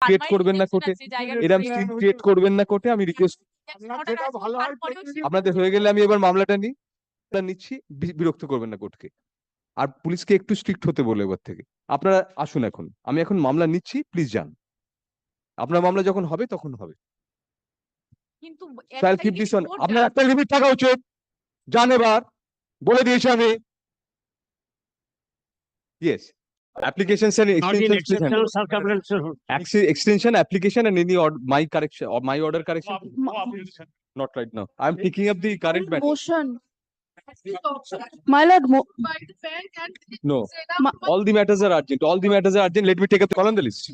Create করবেন না কোর্টে। এরকম সিন ক্রিয়েট করবেন না কোর্টে আমি রিকোয়েস্ট আপনাদের হয়ে গেলে আমি এবার মামলাটা নিই মামলা নিচ্ছি বিরক্ত করবেন না কোর্টকে। আর পুলিশকে একটু স্ট্রিক্ট হতে বলে এবার থেকে। আপনারা আসুন এখন। আমি এখন মামলা নিচ্ছি প্লিজ যান। আপনার মামলা যখন হবে তখন হবে। কিন্তু আপনার একটা লিমিট থাকা উচিত। যান এবার। বলে দিয়েছি আমি। Yes applications and Not in extensions please hand exceptional circumstances. Extension application and any or my correction or my order correction? Not right now. I'm picking up the current matter Motion. My lord, mo- no. All the matters are urgent. All the matters are urgent. Let me take up the call on the list.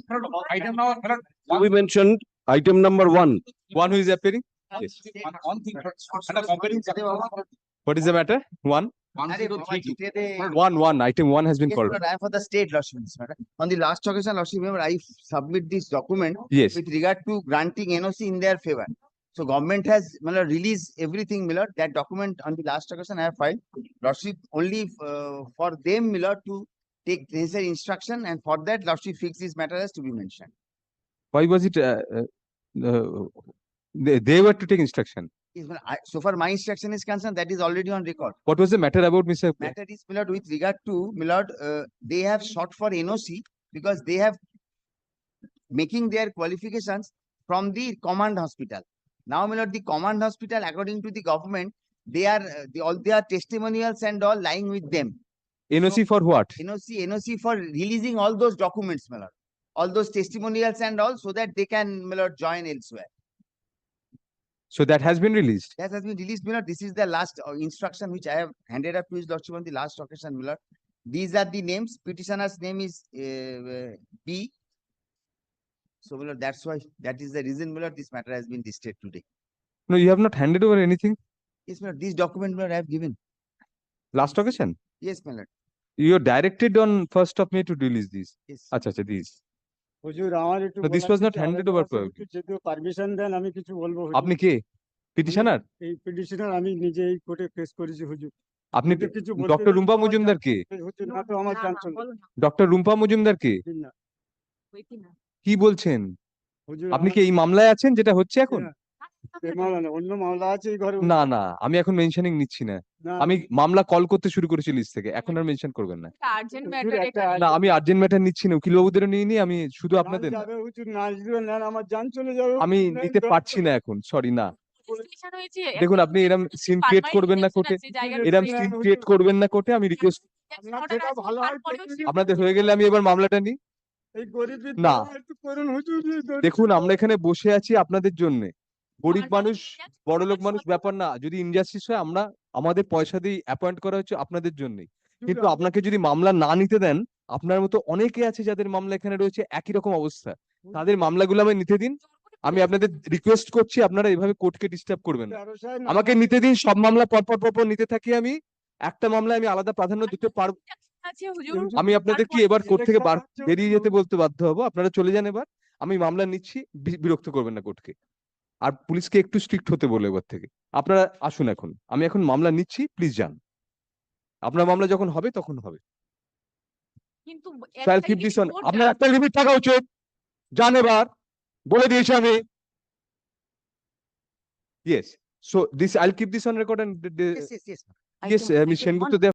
Item number, We mentioned item number one. one who is appearing? Yes. One, one thing, and a comparing. what is the matter? One One zero three two. one item one has been Yes, called I am for the state lordship, madam. On the last occasion, lordship, remember, I submit this document yes with regard to granting NOC in their favor. So government has, Miller, released everything, Miller, that document on the last occasion I have filed. Lordship only uh, for them, Miller, to take necessary instruction and for that, lordship fix this matter as to be mentioned. why was it uh, uh, uh, they, they were to take instruction Yes, but I, so far my instruction is concerned, that is already on record. what was the matter about mr Matter is, Millard, with regard to, Millard, uh, they have sought for NOC because they have making their qualifications from the command hospital. Now, Millard, the command hospital, according to the government, they are, uh, the, all their testimonials and all lying with them. noc so, for what NOC, NOC for releasing all those documents, Millard. All those testimonials and all, so that they can, Millard, join elsewhere. So that has been released That has been released, Millard. This is the last uh, instruction which I have handed up to his lordship on the last occasion, Millard. These are the names. Petitioner's name is uh, B. So, Millard, that's why, that is the reason, Millard, this matter has been listed today. no you have not handed over anything Yes, Millard, this document, Millard, I have given. last occasion Yes, Millard. you're directed on first of may to release these Yes. acha acha these হুজুর আমার একটু handed আলাদা over আছে, for- একটু যদি permission দেন আমি কিছু বলব আপনি কে? পিটিশনার এই পিটিশনার আমি নিজে এই কোর্টে ফেস করেছি হুজুর। আপনি কিছু ডক্টর রুম্পা মজুমদার কে? হুজুর না তো আমার জানতো ডক্টর রুম্পা মজুমদার কে? কি বলছেন? হুজুর আপনি কি এই মামলায় আছেন যেটা হচ্ছে এখন? হ্যাঁ, অন্য মামলা আছে এই ঘরে না না আমি এখন মেনশনিং নিচ্ছি না। আমি মামলা কল করতে শুরু করেছি লিস্ট থেকে এখন আর মেনশন করবেন না। আর্জেন্ট ম্যাটার না আমি আর্জেন্ট ম্যাটার নিচ্ছি না উকিল বাবুদেরও নিয়ে নি আমি শুধু আপনাদের আমার জান চলে যাবে আমি নিতে পারছি না এখন সরি না। দেখুন আপনি এরম সিন ক্রিয়েট করবেন না কোর্টে এরম সিন ক্রিয়েট করবেন না কোর্টে আমি রিকোয়েস্ট। আপনাদের হয়ে গেলে আমি এবার মামলাটা নিই? না। দেখুন আমরা এখানে বসে আছি আপনাদের জন্য। গরিব মানুষ বড়লোক মানুষ ব্যাপার না। যদি ইনজাস্টিস হয় আমরা আমাদের পয়সা দিয়ে অ্যাপয়েন্ট করা হচ্ছে আপনাদের জন্যই। কিন্তু আপনাকে যদি মামলা না নিতে দেন আপনার মতো অনেকে আছে যাদের মামলা এখানে রয়েছে একই রকম অবস্থা। তাদের মামলাগুলো আমি নিতে দিন। আমি আপনাদের রিকোয়েস্ট করছি আপনারা এভাবে কোর্টকে ডিস্টার্ব করবেন আমাকে নিতে দিন সব মামলা পরপর পরপর নিতে থাকি আমি। একটা মামলায় আমি আলাদা প্রাধান্য দিতে পারব আমি আপনাদের কি এবার কোর্ট থেকে বেরিয়ে যেতে বলতে বাধ্য হব। আপনারা চলে যান এবার। আমি মামলা নিচ্ছি বিরক্ত করবেন না কোর্টকে আর পুলিশকে একটু স্ট্রিক্ট হতে বলে এবার থেকে। আপনারা আসুন এখন। আমি এখন মামলা নিচ্ছি প্লিজ যান। আপনার মামলা যখন হবে তখন হবে। কিন্তু আপনার একটা লিমিট থাকা উচিত। যান এবার। বলে দিয়েছি আমি। Yes so this I'll keep this on record and Yes, yes, yes. আমি